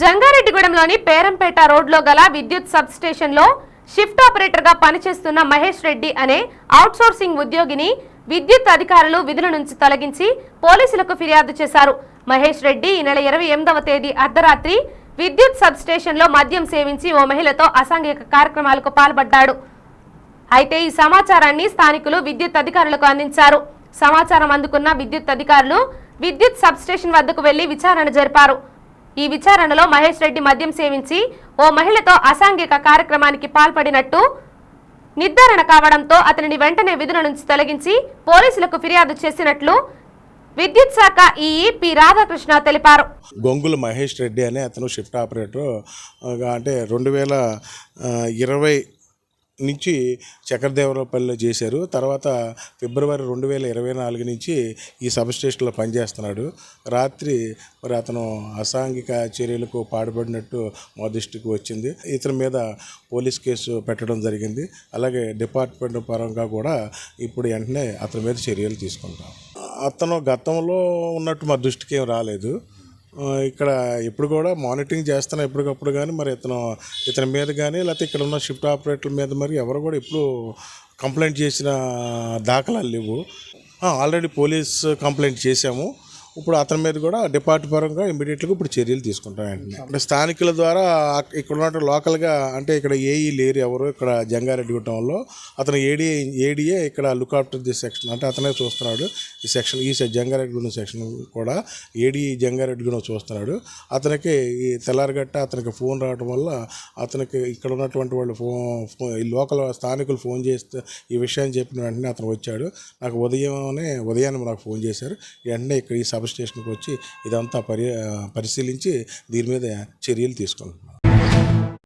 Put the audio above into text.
జంగారెడ్డిగూడెంలోని పేరంపేట రోడ్లో గల విద్యుత్ సబ్ స్టేషన్లో షిఫ్ట్ ఆపరేటర్గా పనిచేస్తున్న మహేష్ రెడ్డి అనే అవుట్సోర్సింగ్ ఉద్యోగిని విద్యుత్ అధికారులు విధుల నుంచి తొలగించి పోలీసులకు ఫిర్యాదు చేశారు. మహేష్ రెడ్డి ఈ నెల ఇరవై ఎనిమిదవ తేదీ అర్ధరాత్రి విద్యుత్ సబ్ స్టేషన్లో మద్యం సేవించి ఓ మహిళతో అసాంఘిక కార్యక్రమాలకు పాల్పడ్డాడు. అయితే ఈ సమాచారాన్ని స్థానికులు విద్యుత్ అధికారులకు అందించారు. సమాచారం అందుకున్న విద్యుత్ అధికారులు విద్యుత్ సబ్ స్టేషన్ వద్దకు వెళ్ళి విచారణ జరిపారు. ఈ విచారణలో మహేష్ రెడ్డి మద్యం సేవించి ఓ మహిళతో అసాంఘిక కార్యక్రమానికి పాల్పడినట్టు నిర్ధారణ కావడంతో అతనిని వెంటనే విధుల నుంచి తొలగించి పోలీసులకు ఫిర్యాదు చేసినట్లు విద్యుత్ శాఖ ఈఈ పి రాధాకృష్ణ తెలిపారు. గొంగుల మహేష్ రెడ్డి అనే అతను షిఫ్ట్ ఆపరేటర్. అంటే రెండు వేల ఇరవై నుంచి చక్రదేవరపల్లిలో చేశారు. తర్వాత ఫిబ్రవరి రెండు వేల ఇరవై నాలుగు నుంచి ఈ సబ్ స్టేషన్లో పనిచేస్తున్నాడు. రాత్రి మరి అతను అసాంఘిక చర్యలకు పాడుపడినట్టు మా దృష్టికి వచ్చింది. ఇతని మీద పోలీస్ కేసు పెట్టడం జరిగింది. అలాగే డిపార్ట్మెంట్ పరంగా కూడా ఇప్పుడు వెంటనే అతని మీద చర్యలు తీసుకుంటాం. అతను గతంలో ఉన్నట్టు మా దృష్టికి ఏం రాలేదు. ఇక్కడ ఇప్పుడు కూడా మానిటరింగ్ చేస్తున్నా ఎప్పటికప్పుడు కానీ మరి ఇతను ఇతని మీద కానీ లేకపోతే ఇక్కడ ఉన్న షిఫ్ట్ ఆపరేటర్ల మీద మరి ఎవరు కూడా ఇప్పుడు కంప్లైంట్ చేసిన దాఖలాలు లేవు. ఆల్రెడీ పోలీస్ కంప్లైంట్ చేశాము. ఇప్పుడు అతని మీద కూడా డిపార్ట్ పరంగా ఇమీడియట్గా ఇప్పుడు చర్యలు తీసుకుంటాం వెంటనే. అంటే స్థానికుల ద్వారా ఇక్కడ ఉన్న లోకల్గా అంటే ఇక్కడ ఏఈ లేరు ఎవరు ఇక్కడ జంగారెడ్డి గుట్టంలో అతను ఏడీఏ ఏడీఏ ఇక్కడ లుక్ ఆఫ్టర్ ది సెక్షన్ అంటే అతనే చూస్తున్నాడు ఈ సెక్షన్ ఈ జంగారెడ్డి జంగారెడ్డిగూడెం సెక్షన్ కూడా ఏడీ జంగారెడ్డిగూడెం చూస్తున్నాడు. అతనికి ఈ తెల్లారిగట్ట అతనికి ఫోన్ రావడం వల్ల అతనికి ఇక్కడ ఉన్నటువంటి వాళ్ళు ఫోన్ ఫోన్ ఈ లోకల్ స్థానికులు ఫోన్ చేస్తే ఈ విషయాన్ని చెప్పిన వెంటనే అతను వచ్చాడు. నాకు ఉదయమే ఉదయాన్నే నాకు ఫోన్ చేశారు. వెంటనే ఇక్కడ ఈ సబ్ స్టేషన్కి వచ్చి ఇదంతా పరి పరిశీలించి దీని మీద చర్యలు తీసుకుంటున్నాం